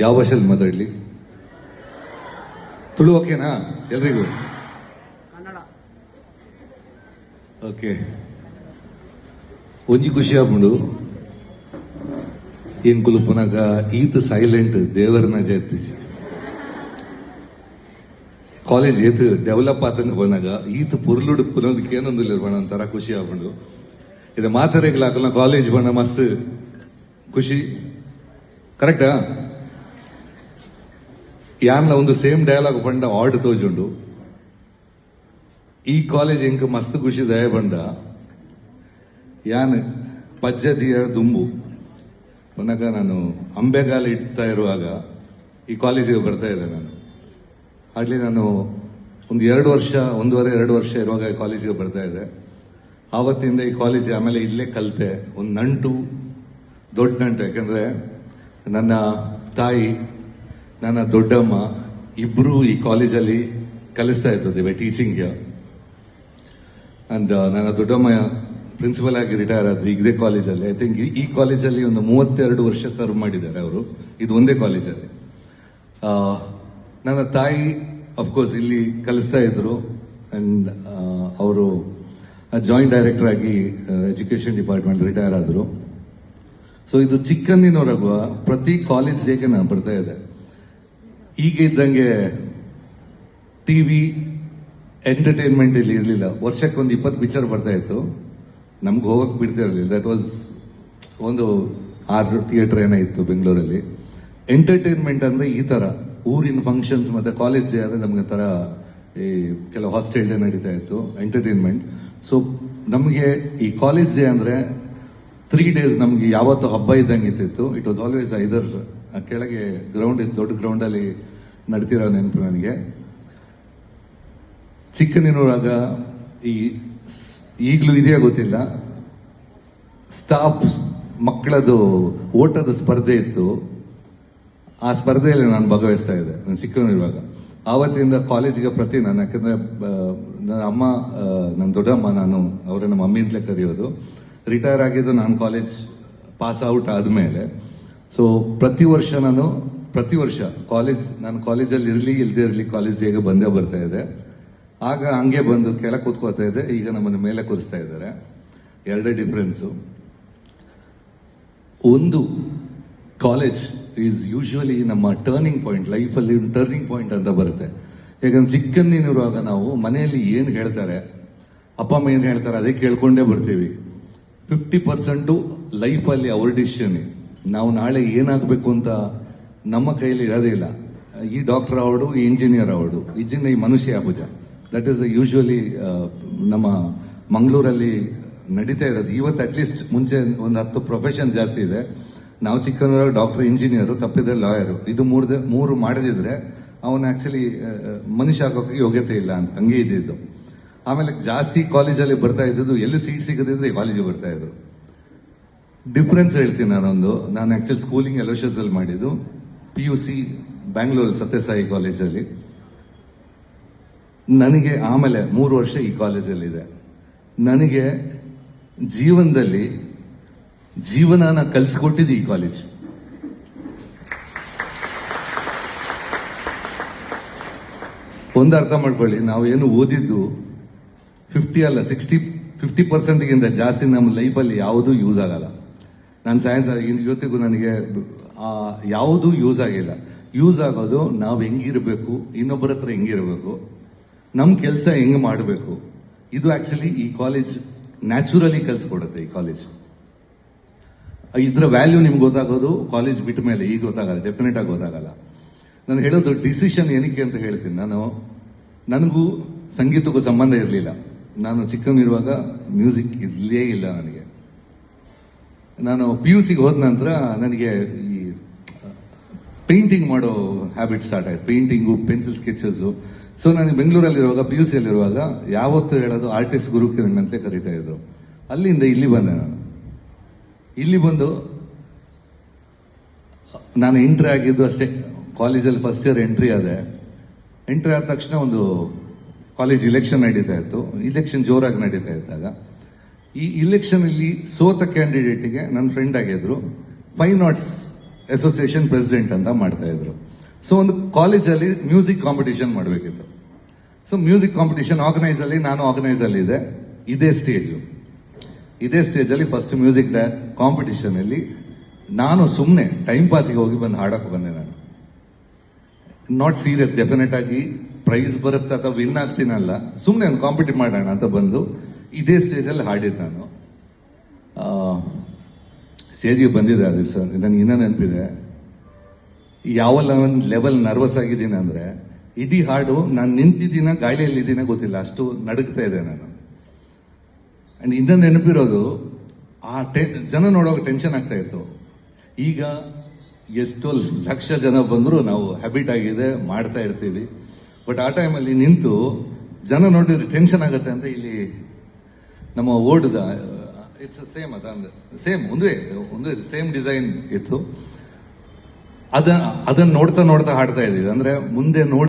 ಯಾವ ಭಾಷೆಯಲ್ಲಿ ಮಾತಾಡಲಿ? ತುಳು ಓಕೆನಾ ಎಲ್ರಿಗೂ? ಓಕೆ. ಒಂಜಿ ಖುಷಿ ಆಗ್ಬಿಡು. ಏನ್ ಕುಲುಪನಾಗ ಈತ್ ಸೈಲೆಂಟ್ ದೇವರನ್ನ ಜಯತಿ. ಕಾಲೇಜ್ ಏತ್ ಡೆವಲಪ್ ಆತಂಗ ಬಂದಾಗ ಈತ್ ಪುರ್ಲುಡು ಪುನೋದಕ್ಕೆ ಏನೊಂದಿಲ್ಲ ಬಣ್ಣ ಖುಷಿ ಆಗ್ಬಿಡು. ಇದು ಮಾತಾಡಕ್ಲಾಕಲ್ಲ ಕಾಲೇಜ್ ಬಣ್ಣ ಮಸ್ತ್. ಖುಷಿ. ಕರೆಕ್ಟಾ ಯಾನ್ಲ ಒಂದು ಸೇಮ್ ಡಯಲಾಗ್ ಬಂಡ ಆರ್ಡ್ ತೋಜುಂಡು. ಈ ಕಾಲೇಜ್ ಎಂಕ್ ಮಸ್ತ್ ಖುಷಿ ದಯ ಬಂಡ ಯಾನ್ ಪಜ್ಜದಿಯ ದುಂಬು. ಮೊನ್ನಗ ನಾನು ಅಂಬೆಗಾಲ ಇಡ್ತಾ ಇರುವಾಗ ಈ ಕಾಲೇಜಿಗೆ ಬರ್ತಾ ಇದ್ದೆ ನಾನು. ಹಾರ್ಡ್ಲಿ ನಾನು ಒಂದು ಎರಡು ವರ್ಷ, ಒಂದೂವರೆ, ಎರಡು ವರ್ಷ ಇರುವಾಗ ಈ ಕಾಲೇಜಿಗೆ ಬರ್ತಾ ಇದ್ದೆ. ಆವತ್ತಿಂದ ಈ ಕಾಲೇಜ್ ಆಮೇಲೆ ಇಲ್ಲೇ ಕಲಿತೆ. ಒಂದು ನಂಟು, ದೊಡ್ಡ ನಂಟು. ಯಾಕಂದ್ರೆ ನನ್ನ ತಾಯಿ ನನ್ನ ದೊಡ್ಡಮ್ಮ ಇಬ್ರು ಈ ಕಾಲೇಜಲ್ಲಿ ಕಲಿಸ್ತಾ ಇದ್ದದ್ದು ಟೀಚಿಂಗ್ ಅಂಡ್ ನನ್ನ ದೊಡ್ಡಮ್ಮ ಪ್ರಿನ್ಸಿಪಲ್ ಆಗಿ ರಿಟೈರ್ ಆದ್ರು ಇದೇ ಕಾಲೇಜಲ್ಲಿ. ಐ ಥಿಂಕ್ ಈ ಕಾಲೇಜಲ್ಲಿ ಒಂದು ಮೂವತ್ತೆರಡು ವರ್ಷ ಸರ್ವ್ ಮಾಡಿದ್ದಾರೆ ಅವರು. ಇದು ಒಂದೇ ಕಾಲೇಜಲ್ಲಿ. ಆ, ನನ್ನ ತಾಯಿ ಅಫ್ಕೋರ್ಸ್ ಇಲ್ಲಿ ಕಲಿಸ್ತಾ ಇದ್ರು. ಅಂಡ್ ಅವರು ಜಾಯಿಂಟ್ ಡೈರೆಕ್ಟರ್ ಆಗಿ ಎಜುಕೇಶನ್ ಡಿಪಾರ್ಟ್ಮೆಂಟ್ ರಿಟೈರ್ ಆದರು. ಸೊ ಇದು ಚಿಕ್ಕಂದಿನವರೆಗೂ ಪ್ರತಿ ಕಾಲೇಜ್ ಡೇಗೆ ನಾನು ಬರ್ತಾ ಇದ್ದೆ. ಈಗ ಇದ್ದಂಗೆ ಟಿವಿ ಎಂಟರ್ಟೈನ್ಮೆಂಟ್ ಇಲ್ಲಿ ಇರಲಿಲ್ಲ. ವರ್ಷಕ್ಕೆ ಒಂದು ಇಪ್ಪತ್ತು ಪಿಕ್ಚರ್ ಬರ್ತಾ ಇತ್ತು. ನಮ್ಗೆ ಹೋಗೋಕೆ ಬಿಡ್ತಾ ಇರಲಿಲ್ಲ. ದಟ್ ವಾಸ್ ಒಂದು ಆರು ಥಿಯೇಟರ್ ಏನೋ ಇತ್ತು ಬೆಂಗಳೂರಲ್ಲಿ. ಎಂಟರ್ಟೈನ್ಮೆಂಟ್ ಅಂದರೆ ಈ ಥರ ಊರಿನ ಫಂಕ್ಷನ್ಸ್ ಮತ್ತು ಕಾಲೇಜ್ ಡೇ ನಮಗೆ ನಮ್ಗೆ ತರ ಈ ಕೆಲವು ಹಾಸ್ಟೆಲ್ ಡೇ ನಡೀತಾ ಇತ್ತು ಎಂಟರ್ಟೈನ್ಮೆಂಟ್ ಸೊ ನಮಗೆ ಈ ಕಾಲೇಜ್ ಡೇ ಅಂದರೆ ತ್ರೀ ಡೇಸ್ ನಮಗೆ ಯಾವತ್ತು ಹಬ್ಬ ಇದ್ದಂಗೆ ಇತ್ತಿತ್ತು ಇಟ್ ವಾಸ್ ಆಲ್ವೇಸ್ ಐದರ್ ಕೆಳಗೆ ಗ್ರೌಂಡ್ ಇತ್ತು ದೊಡ್ಡ ಗ್ರೌಂಡ್ ಅಲ್ಲಿ ನಡ್ತಿರೋ ನೆನಪು ನನಗೆ. ಚಿಕ್ಕನಿರುವಾಗ ಈ ಈಗಲೂ ಇದೆಯಾ ಗೊತ್ತಿಲ್ಲ. ಸ್ಟಾಫ್ ಮಕ್ಕಳದು ಓಟದ ಸ್ಪರ್ಧೆ ಇತ್ತು. ಆ ಸ್ಪರ್ಧೆಯಲ್ಲಿ ನಾನು ಭಾಗವಹಿಸ್ತಾ ಇದ್ದೆ, ನಾನು ಚಿಕ್ಕವನಿರುವಾಗ. ಆವತ್ತಿಂದ ಕಾಲೇಜಿಗೆ ಪ್ರತಿ ನಾನು, ಯಾಕಂದರೆ ನನ್ನ ಅಮ್ಮ ನನ್ನ ದೊಡ್ಡಮ್ಮ, ನಾನು, ಅವರನ್ನ ಮಮ್ಮಿ ಅಂತಲೇ ಕರೆಯೋದು. ರಿಟೈರ್ ಆಗಿದ್ದು ನಾನು ಕಾಲೇಜ್ ಪಾಸ್ ಔಟ್ ಆದಮೇಲೆ. ಸೊ ಪ್ರತಿ ವರ್ಷ ನಾನು, ಪ್ರತಿ ವರ್ಷ ಕಾಲೇಜ್ ನಾನು ಕಾಲೇಜಲ್ಲಿ ಇರಲಿ ಇಲ್ಲದೆ ಇರಲಿ ಕಾಲೇಜ್ ಹೇಗೆ ಬಂದೇ ಬರ್ತಾ ಇದೆ. ಆಗ ಹಂಗೆ ಬಂದು ಕೆಳ ಕೂತ್ಕೋತಾ ಇದೆ, ಈಗ ನಮ್ಮನ್ನು ಮೇಲೆ ಕೂರಿಸ್ತಾ ಇದ್ದಾರೆ. ಎರಡೇ ಡಿಫ್ರೆನ್ಸು ಒಂದು ಕಾಲೇಜ್ ಈಸ್ ಯೂಶುವಲಿ ನಮ್ಮ ಟರ್ನಿಂಗ್ ಪಾಯಿಂಟ್ ಲೈಫಲ್ಲಿ ಟರ್ನಿಂಗ್ ಪಾಯಿಂಟ್ ಅಂತ ಬರುತ್ತೆ. ಯಾಕಂದ್ರೆ ಚಿಕ್ಕಂದಿನಿರುವಾಗ ನಾವು ಮನೆಯಲ್ಲಿ ಏನು ಹೇಳ್ತಾರೆ, ಅಪ್ಪ, ಅಮ್ಮ ಏನು ಹೇಳ್ತಾರೆ, ಅದೇ ಕೇಳ್ಕೊಂಡೇ ಬರ್ತೀವಿ. ಫಿಫ್ಟಿ ಪರ್ಸೆಂಟು ಲೈಫಲ್ಲಿ ಅವ್ರ ಡಿಸಿಷನ್ ನಾವು ನಾಳೆ ಏನಾಗಬೇಕು ಅಂತ ನಮ್ಮ ಕೈಯಲ್ಲಿ ಇರೋದೇ ಇಲ್ಲ. ಈ ಡಾಕ್ಟರ್ ಅವಡು ಈ ಇಂಜಿನಿಯರ್ ಅವಡು ಇಂಜಿನಿಯರ್ ಈ ಮನುಷ್ಯ ಆಗುಜ ದಟ್ ಈಸ್ ಯೂಶುವಲಿ ನಮ್ಮ ಮಂಗಳೂರಲ್ಲಿ ನಡೀತಾ ಇರೋದು. ಇವತ್ತು ಅಟ್ಲೀಸ್ಟ್ ಮುಂಚೆ ಒಂದು ಹತ್ತು ಪ್ರೊಫೆಷನ್ ಜಾಸ್ತಿ ಇದೆ. ನಾವು ಚಿಕ್ಕನವರಾಗ ಡಾಕ್ಟರ್, ಇಂಜಿನಿಯರು, ತಪ್ಪಿದ್ರೆ ಲಾಯರು ಇದು ಮೂರು ಮೂರು ಮಾಡದಿದ್ರೆ ಅವನು ಆಕ್ಚುಲಿ ಮನುಷ್ಯ ಆಗೋಕೆ ಯೋಗ್ಯತೆ ಇಲ್ಲ ಅಂತ. ಹಂಗೆ ಇದ್ದಿದ್ದು ಆಮೇಲೆ ಜಾಸ್ತಿ ಕಾಲೇಜಲ್ಲಿ ಬರ್ತಾ ಇದ್ದಿದ್ದು, ಎಲ್ಲೂ ಸೀಟ್ ಸಿಗದಿದ್ರೆ ಕಾಲೇಜಿಗೆ ಬರ್ತಾ ಇದ್ರು. ಡಿಫ್ರೆನ್ಸ್ ಹೇಳ್ತೀನಿ ನಾನೊಂದು. ನಾನು ಆಕ್ಚುಲಿ ಸ್ಕೂಲಿಂಗ್ ಎಲೋಷಸ್ ಅಲ್ಲಿ ಮಾಡಿದ್ದು P U C Bangalore Sathya Sai ಕಾಲೇಜಲ್ಲಿ ನನಗೆ ಆಮೇಲೆ ಮೂರು ವರ್ಷ ಈ ಕಾಲೇಜಲ್ಲಿದೆ ನನಗೆ ಜೀವನದಲ್ಲಿ ಜೀವನನ ಕಲಿಸ್ಕೊಟ್ಟಿದ್ದು ಈ ಕಾಲೇಜ್ ಒಂದು ಅರ್ಥ ಮಾಡ್ಕೊಳ್ಳಿ, ನಾವು ಏನು ಓದಿದ್ದು ಫಿಫ್ಟಿ ಅಲ್ಲ ಸಿಕ್ಸ್ಟಿ ಫಿಫ್ಟಿ ಪರ್ಸೆಂಟ್ಗಿಂತ ಜಾಸ್ತಿ ನಮ್ಮ ಲೈಫಲ್ಲಿ ಯಾವುದೂ ಯೂಸ್ ಆಗಲ್ಲ. ನಾನು ಸೈನ್ಸ್ ಇವತ್ತಿಗೂ ನನಗೆ ಯಾವುದೂ ಯೂಸ್ ಆಗಿಲ್ಲ. ಯೂಸ್ ಆಗೋದು ನಾವು ಹೆಂಗಿರಬೇಕು, ಇನ್ನೊಬ್ಬರ ಹತ್ರ ಹೆಂಗಿರಬೇಕು ನಮ್ಮ ಕೆಲಸ ಹೆಂಗೆ ಮಾಡಬೇಕು. ಇದು ಆಕ್ಚುಲಿ ಈ ಕಾಲೇಜ್ ನ್ಯಾಚುರಲಿ ಕಲಿಸ್ಕೊಡುತ್ತೆ ಈ ಕಾಲೇಜ್ ಇದರ ವ್ಯಾಲ್ಯೂ ನಿಮ್ಗೆ ಗೊತ್ತಾಗೋದು ಕಾಲೇಜ್ ಬಿಟ್ಟ ಮೇಲೆ ಈಗ ಗೊತ್ತಾಗಲ್ಲ ಡೆಫಿನೆಟ್ ಆಗಿ ಗೊತ್ತಾಗಲ್ಲ. ನಾನು ಹೇಳೋದು ಡಿಸಿಷನ್ ಏನಕ್ಕೆ ಅಂತ ಹೇಳ್ತೀನಿ ನಾನು. ನನಗೂ ಸಂಗೀತಕ್ಕೂ ಸಂಬಂಧ ಇರಲಿಲ್ಲ. ನಾನು ಚಿಕ್ಕವನಿರುವಾಗ ಮ್ಯೂಸಿಕ್ ಇರಲೇ ಇಲ್ಲ ನನಗೆ. ನಾನು ಪಿ ಯು ಸಿಗೆ ಹೋದ ನಂತರ ನನಗೆ ಈ ಪೇಂಟಿಂಗ್ ಮಾಡೋ ಹ್ಯಾಬಿಟ್ ಸ್ಟಾರ್ಟ್ ಆಯ್ತು. ಪೇಂಟಿಂಗು ಪೆನ್ಸಿಲ್ ಸ್ಕೆಚಸ್ ಸೊ ನಾನು ಬೆಂಗಳೂರಲ್ಲಿರುವಾಗ ಪಿ ಯು ಸಿಯಲ್ಲಿರುವಾಗ ಯಾವತ್ತೂ ಹೇಳೋದು ಆರ್ಟಿಸ್ಟ್ ಗುರು ಕಿರಣ್ ಅಂತ ಕರಿತಾ ಇದ್ರು. ಅಲ್ಲಿಂದ ಇಲ್ಲಿ ಬಂದೆ ನಾನು. ಇಲ್ಲಿ ಬಂದು, ನಾನು ಎಂಟ್ರಿ ಆಗಿದ್ದು ಅಷ್ಟೇ. ಕಾಲೇಜಲ್ಲಿ ಫಸ್ಟ್ ಇಯರ್ ಎಂಟ್ರಿ ಆದೆ. ಎಂಟ್ರಿ ಆದ ತಕ್ಷಣ ಒಂದು ಕಾಲೇಜ್ ಇಲೆಕ್ಷನ್ ನಡೀತಾ ಇತ್ತು. ಇಲೆಕ್ಷನ್ ಜೋರಾಗಿ ನಡೀತಾ ಇದ್ದಾಗ ಈ ಇಲೆಕ್ಷನಲ್ಲಿ ಸೋತ ಕ್ಯಾಂಡಿಡೇಟ್ಗೆ ನನ್ನ ಫ್ರೆಂಡ್ ಆಗಿದ್ರು. ಫೈನ್ ಆರ್ಟ್ಸ್ ಅಸೋಸಿಯೇಷನ್ ಪ್ರೆಸಿಡೆಂಟ್ ಅಂತ ಮಾಡ್ತಾ ಇದ್ರು. ಸೊ ಒಂದು ಕಾಲೇಜಲ್ಲಿ ಮ್ಯೂಸಿಕ್ ಕಾಂಪಿಟೇಷನ್ ಮಾಡಬೇಕಿತ್ತು. ಸೊ ಮ್ಯೂಸಿಕ್ ಕಾಂಪಿಟೇಷನ್ ಆರ್ಗನೈಸ್ ಅಲ್ಲಿ, ನಾನು ಆರ್ಗನೈಸ್ ಅಲ್ಲಿ ಇದೆ. ಇದೇ ಸ್ಟೇಜು ಇದೇ ಸ್ಟೇಜ್ ಅಲ್ಲಿ ಫಸ್ಟ್ ಮ್ಯೂಸಿಕ್ ಕಾಂಪಿಟಿಷನ್ ಅಲ್ಲಿ ನಾನು ಸುಮ್ಮನೆ ಟೈಮ್ ಪಾಸಿಗೆ ಹೋಗಿ ಬಂದು ಹಾಡಕ್ಕೆ ಬಂದೆ ನಾನು. ನಾಟ್ ಸೀರಿಯಸ್ ಡೆಫಿನೆಟ್ ಆಗಿ ಪ್ರೈಸ್ ಬರುತ್ತೆ ಅಥವಾ ವಿನ್ ಆಗ್ತೀನಲ್ಲ ಸುಮ್ಮನೆ ಒಂದು ಕಾಂಪಿಟೇಟ್ ಮಾಡೋಣ ಅಂತ ಬಂದು ಇದೇ ಸ್ಟೇಜಲ್ಲಿ ಹಾಡಿದ್ದು ನಾನು. ಸ್ಟೇಜಿಗೆ ಬಂದಿದೆ ಅದು ಸರ್. ನನಗೆ ಇನ್ನೂ ನೆನಪಿದೆ. ಯಾವ ಲೆವೆಲ್ ನರ್ವಸ್ ಆಗಿದ್ದೀನಿ ಅಂದ್ರೆ, ಇಡೀ ಹಾಡು ನಾನು ನಿಂತಿದ್ದೀನ ಗಾಳಿಯಲ್ಲಿದ್ದೀನ ಗೊತ್ತಿಲ್ಲ. ಅಷ್ಟು ನಡುಕ್ತಾ ಇದೆ ನಾನು. ಅಂಡ್ ಇನ್ನೂ ನೆನಪಿರೋದು, ಆ ಟೆ, ಜನ ನೋಡುವಾಗ ಟೆನ್ಷನ್ ಆಗ್ತಾ ಇತ್ತು. ಈಗ ಎಷ್ಟೋ ಲಕ್ಷ ಜನ ಬಂದರೂ ನಾವು ಹ್ಯಾಬಿಟ್ ಆಗಿದೆ, ಮಾಡ್ತಾ ಇರ್ತೀವಿ. ಬಟ್ ಆ ಟೈಮಲ್ಲಿ ನಿಂತು ಜನ ನೋಡಿದ್ರೆ ಟೆನ್ಷನ್ ಆಗುತ್ತೆ ಅಂತ ಇಲ್ಲಿ ನಮ್ಮ ಓಡ್ದ ಇಟ್ಸ್ ಸೇಮ್ ಅದ ಸೇಮ್ ಒಂದೇ ಒಂದೇ ಸೇಮ್ ಡಿಸೈನ್ ಇತ್ತು. ಅದ, ಅದನ್ನ ನೋಡ್ತಾ ನೋಡ್ತಾ ಹಾಡ್ತಾ ಇದ್ದೀವಿ ಅಂದ್ರೆ ಮುಂದೆ ನೋಡಿ